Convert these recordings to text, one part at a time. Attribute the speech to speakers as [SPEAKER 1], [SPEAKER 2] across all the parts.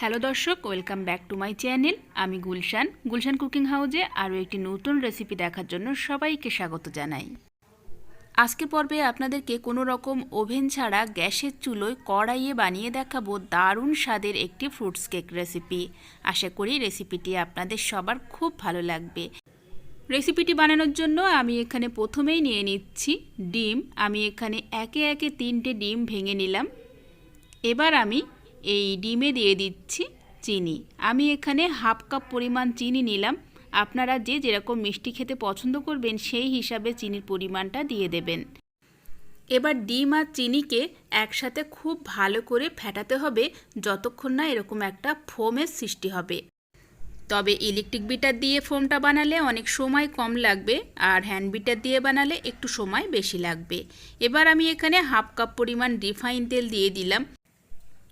[SPEAKER 1] Hello দর্শক welcome back to my channel আমি Gulshan. Gulshan cooking হাউজে আরও একটি নতুন রেসিপি দেখার জন্য সবাইকে স্বাগত জানাই। আজকে পর্বে আপনাদেরকে কোনো রকম ওভেন ছাড়া গ্যাসের চুলোয় কড়াইয়ে বানিয়ে দেখাবো দারুণ স্বাদের একটি ফ্রুটস কেক রেসিপি আশা করি রেসিপিটি আপনাদের সবার খুব ভালো লাগবে। রেসিপিটি বানানোর জন্য আমি এখানে প্রথমেই নিয়ে নিচ্ছি ডিম। আমি এখানে একে একে তিনটে ডিম ভেঙে নিলাম। এবার আমি এই ডিমে দিয়ে দিচ্ছি চিনি। আমি এখানে হাফ কাপ পরিমাণ চিনি নিলাম। আপনারা যে যেরকম মিষ্টি খেতে পছন্দ করবেন, সেই হিসাবে চিনির পরিমাণটা দিয়ে দেবেন। এবার ডিম আর চিনিকে একসাথে খুব ভালো করে ফেটাতে হবে, যতক্ষণ না এরকম একটা ফোমের সৃষ্টি হবে। তবে ইলেকট্রিক বিটার দিয়ে ফোমটা বানালে অনেক সময় কম লাগবে, আর হ্যান্ড বিটার দিয়ে বানালে একটু সময় বেশি লাগবে। এবার আমি এখানে হাফ কাপ পরিমাণ রিফাইন তেল দিয়ে দিলাম।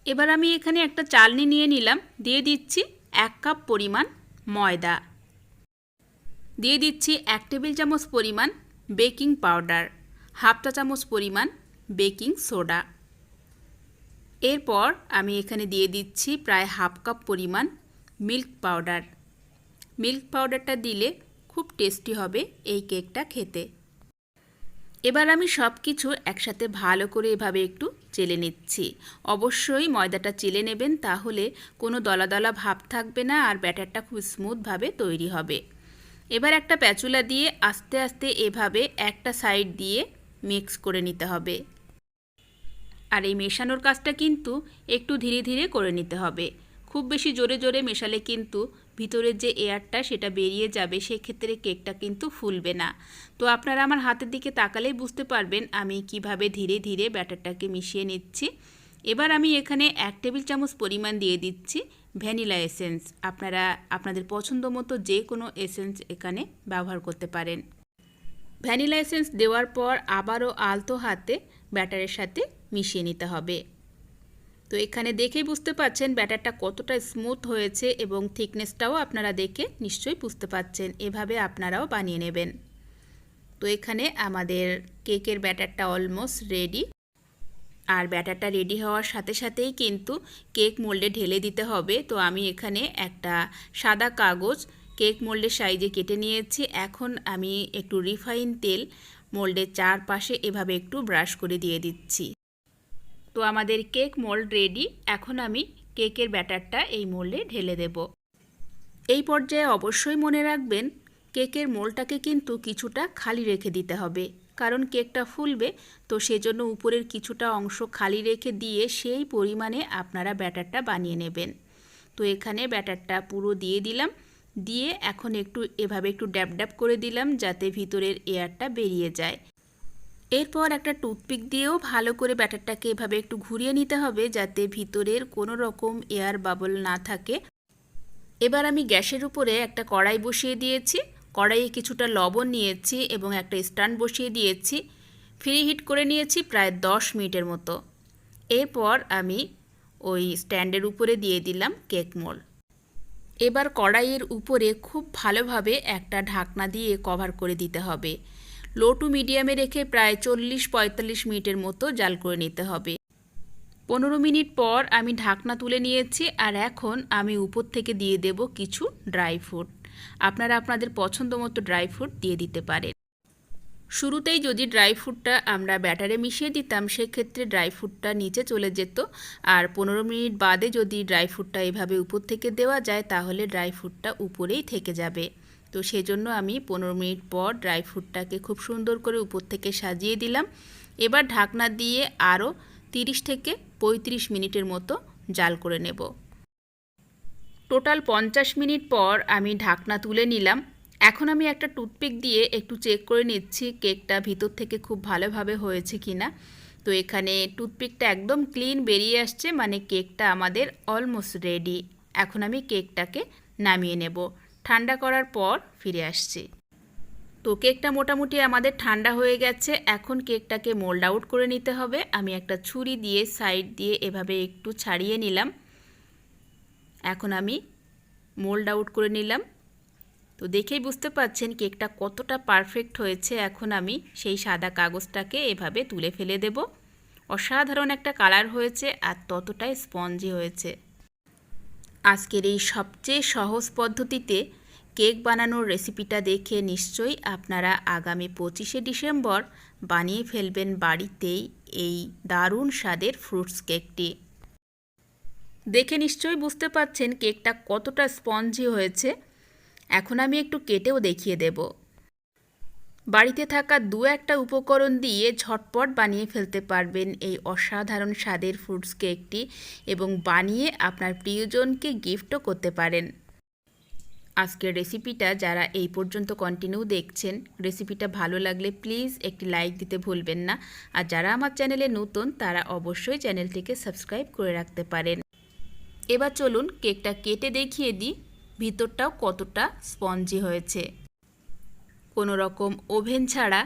[SPEAKER 1] এবার আমি এখানে একটা চালনি নিয়ে নিলাম। দিয়ে দিচ্ছি এক কাপ পরিমাণ ময়দা। দিয়ে দিচ্ছি এক টেবিল চামচ পরিমাণ বেকিং পাউডার। হাফ চা চামচ পরিমাণ বেকিং সোডা। এরপর আমি এখানে দিয়ে দিচ্ছি প্রায় হাফ কাপ পরিমাণ মিল্ক পাউডার। মিল্ক পাউডারটা দিলে খুব টেস্টি হবে এই কেকটা খেতে। এবার আমি সব কিছু একসাথে ভালো করে এভাবে একটু চেলে নিচ্ছি। অবশ্যই ময়দাটা চেলে নেবেন, তাহলে কোনো দলা দলা ভাব থাকবে না আর ব্যাটারটা খুব স্মুথভাবে তৈরি হবে। এবার একটা প্যাচুলা দিয়ে আস্তে আস্তে এভাবে একটা সাইড দিয়ে মিক্স করে নিতে হবে। আর এই মেশানোর কাজটা কিন্তু একটু ধীরে ধীরে করে নিতে হবে। খুব বেশি জোরে জোরে মেশালে কিন্তু ভিতরের যে এয়ারটা সেটা বেরিয়ে যাবে, সেক্ষেত্রে কেকটা কিন্তু ফুলবে না। তো আপনারা আমার হাতের দিকে তাকালেই বুঝতে পারবেন আমি কীভাবে ধীরে ধীরে ব্যাটারটাকে মিশিয়ে নিচ্ছি। এবার আমি এখানে এক টেবিল চামচ পরিমাণ দিয়ে দিচ্ছি ভ্যানিলা এসেন্স। আপনারা, আপনাদের পছন্দ মতো যে কোনো এসেন্স এখানে ব্যবহার করতে পারেন। ভ্যানিলা এসেন্স দেওয়ার পর আবারও আলতো হাতে ব্যাটারের সাথে মিশিয়ে নিতে হবে। তো এখানে দেখেই বুঝতে পাচ্ছেন ব্যাটারটা কতটা স্মুথ হয়েছে এবং থিকনেসটাও আপনারা দেখে নিশ্চয়ই বুঝতে পাচ্ছেন এভাবে আপনারাও বানিয়ে নেবেন। তো এখানে আমাদের কেকের ব্যাটারটা অলমোস্ট রেডি আর ব্যাটারটা রেডি হওয়ার সাথে সাথেই কিন্তু কেক মোল্ডে ঢেলে দিতে হবে। তো আমি এখানে একটা সাদা কাগজ কেক মোল্ডের সাইজে কেটে নিয়েছি। এখন আমি একটু রিফাইন তেল মোল্ডের চারপাশে এভাবে একটু ব্রাশ করে দিয়ে দিচ্ছি। তো আমাদের কেক মোল্ড রেডি। এখন আমি কেকের ব্যাটারটা এই মোল্ডে ঢেলে দেব। এই পর্যায়ে অবশ্যই মনে রাখবেন, কেকের মোলটাকে কিন্তু কিছুটা খালি রেখে দিতে হবে। কারণ কেকটা ফুলবে, তো সেজন্য উপরের কিছুটা অংশ খালি রেখে দিয়ে সেই পরিমাণে আপনারা ব্যাটারটা বানিয়ে নেবেন। তো এখানে ব্যাটারটা পুরো দিয়ে দিলাম। দিয়ে এখন একটু এভাবে একটু ড্যাব ড্যাব করে দিলাম যাতে ভিতরের এয়ারটা বেরিয়ে যায়। এরপর একটা টুথপিক দিয়েও ভালো করে ব্যাটারটাকে এভাবে একটু ঘুরিয়ে নিতে হবে যাতে ভিতরের কোনো রকম এয়ার বাবল না থাকে। এবার আমি গ্যাসের উপরে একটা কড়াই বসিয়ে দিয়েছি। কড়াইয়ে কিছুটা লবণ নিয়েছি এবং একটা স্ট্যান্ড বসিয়ে দিয়েছি। ফ্রি হিট করে নিয়েছি প্রায় দশ মিনিটের মতো। এরপর আমি ওই স্ট্যান্ডের উপরে দিয়ে দিলাম কেক মোল। এবার কড়াইয়ের উপরে খুব ভালোভাবে একটা ঢাকনা দিয়ে কভার করে দিতে হবে। লো টু মিডিয়ামে রেখে প্রায় চল্লিশ পঁয়তাল্লিশ মিনিটের মতো জাল করে নিতে হবে। পনেরো মিনিট পর আমি ঢাকনা তুলে নিয়েছি আর এখন আমি উপর থেকে দিয়ে দেব কিছু ড্রাই ফ্রুট। আপনারা আপনাদের পছন্দ মতো ড্রাই ফ্রুট দিয়ে দিতে পারেন। শুরুতেই যদি ড্রাই ফ্রুটটা আমরা ব্যাটারে মিশিয়ে দিতাম, সেক্ষেত্রে ড্রাই ফ্রুটটা নিচে চলে যেত। আর পনেরো মিনিট বাদে যদি ড্রাই ফ্রুটটা এভাবে উপর থেকে দেওয়া যায়, তাহলে ড্রাই ফ্রুটটা উপরেই থেকে যাবে। তো সেজন্য আমি পনেরো মিনিট পর ড্রাই ফ্রুটটাকে খুব সুন্দর করে উপর থেকে সাজিয়ে দিলাম। এবার ঢাকনা দিয়ে আরও তিরিশ থেকে পঁয়ত্রিশ মিনিটের মতো জাল করে নেব। টোটাল পঞ্চাশ মিনিট পর আমি ঢাকনা তুলে নিলাম। এখন আমি একটা টুথপিক দিয়ে একটু চেক করে নিচ্ছি কেকটা ভিতর থেকে খুব ভালোভাবে হয়েছে কি না তো এখানে টুথপিকটা একদম ক্লিন বেরিয়ে আসছে মানে কেকটা আমাদের অলমোস্ট রেডি এখন আমি কেকটাকে নামিয়ে নেব। ঠান্ডা করার পর ফিরে আসছি। তো কেকটা মোটামুটি আমাদের ঠান্ডা হয়ে গেছে, এখন কেকটাকে মোল্ড আউট করে নিতে হবে। আমি একটা ছুরি দিয়ে সাইড দিয়ে এভাবে একটু ছাড়িয়ে নিলাম। এখন আমি মোল্ড আউট করে নিলাম। তো দেখেই বুঝতে পাচ্ছেন কেকটা কতটা পারফেক্ট হয়েছে। এখন আমি সেই সাদা কাগজটাকে এভাবে তুলে ফেলে দেব। অসাধারণ একটা কালার হয়েছে আর ততটাই স্পঞ্জি হয়েছে। আজকের এই সবচেয়ে সহজ পদ্ধতিতে কেক বানানোর রেসিপিটা দেখে নিশ্চয়ই আপনারা আগামী পঁচিশে ডিসেম্বর বানিয়ে ফেলবেন বাড়িতেই এই দারুণ স্বাদের ফ্রুটস কেকটি। দেখে নিশ্চয়ই বুঝতে পারছেন কেকটা কতটা স্পঞ্জি হয়েছে। এখন আমি একটু কেটেও দেখিয়ে দেব। বাড়িতে থাকা দু একটা উপকরণ দিয়ে ঝটপট বানিয়ে ফেলতে পারবেন এই অসাধারণ স্বাদের ফ্রুটস কেকটি এবং বানিয়ে আপনার প্রিয়জনকে গিফটও করতে পারেন। আজকের রেসিপিটা যারা এই পর্যন্ত কন্টিনিউ দেখছেন, রেসিপিটা ভালো লাগলে প্লিজ একটি লাইক দিতে ভুলবেন না। আর যারা আমার চ্যানেলে নতুন, তারা অবশ্যই চ্যানেলটিকে সাবস্ক্রাইব করে রাখতে পারেন। এবার চলুন কেকটা কেটে দেখিয়ে দিই, ভিতরটাও কতটা স্পঞ্জি হয়েছে। কোনো রকম ওভেন ছাড়া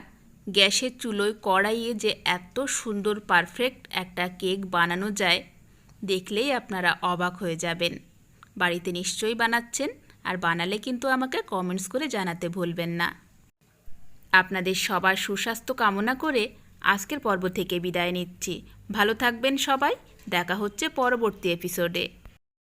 [SPEAKER 1] গ্যাসের চুলোয় কড়াইয়ে যে এত সুন্দর পারফেক্ট একটা কেক বানানো যায়, দেখলেই আপনারা অবাক হয়ে যাবেন। বাড়িতে নিশ্চয়ই বানাচ্ছেন, আর বানালে কিন্তু আমাকে কমেন্টস করে জানাতে ভুলবেন না। আপনাদের সবার সুস্বাস্থ্য কামনা করে আজকের পর্ব থেকে বিদায় নিচ্ছি। ভালো থাকবেন সবাই, দেখা হচ্ছে পরবর্তী এপিসোডে